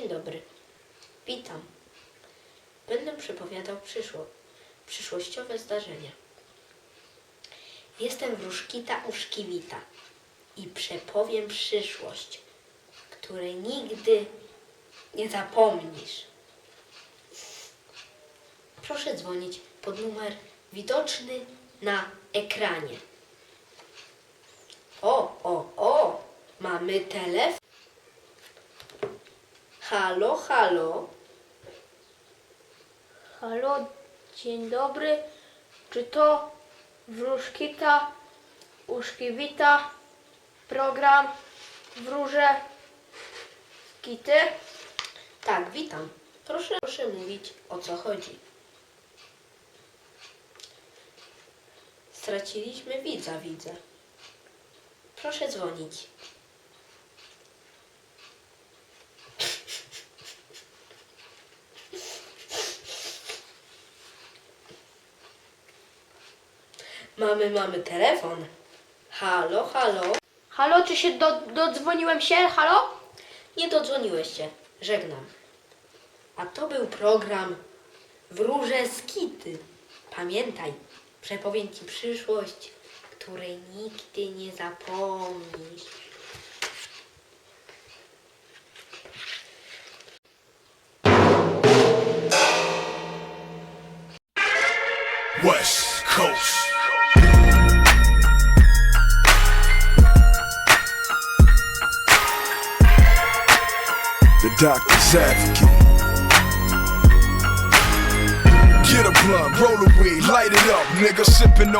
Dzień dobry. Witam. Będę przepowiadał przyszło, przyszłościowe zdarzenia. Jestem wróżkita uszkiwita i przepowiem przyszłość, której nigdy nie zapomnisz. Proszę dzwonić pod numer widoczny na ekranie. O, o, o, mamy telefon. Halo, halo. Halo, dzień dobry. Czy to wróżkita, uszkiewita, program wróże kity? Tak, witam. Proszę, proszę mówić, o co chodzi. Straciliśmy widza, widzę. Proszę dzwonić. Mamy, mamy telefon. Halo, halo. Halo, czy się do, dodzwoniłem się? Halo? Nie dodzwoniłeś się. Żegnam. A to był program Wróże Skity. Pamiętaj, przepowiem Ci przyszłość, której nigdy nie zapomnisz. West Coast. The doctor's advocate. Get a blunt, roll a weed, light it up, nigga sipping on.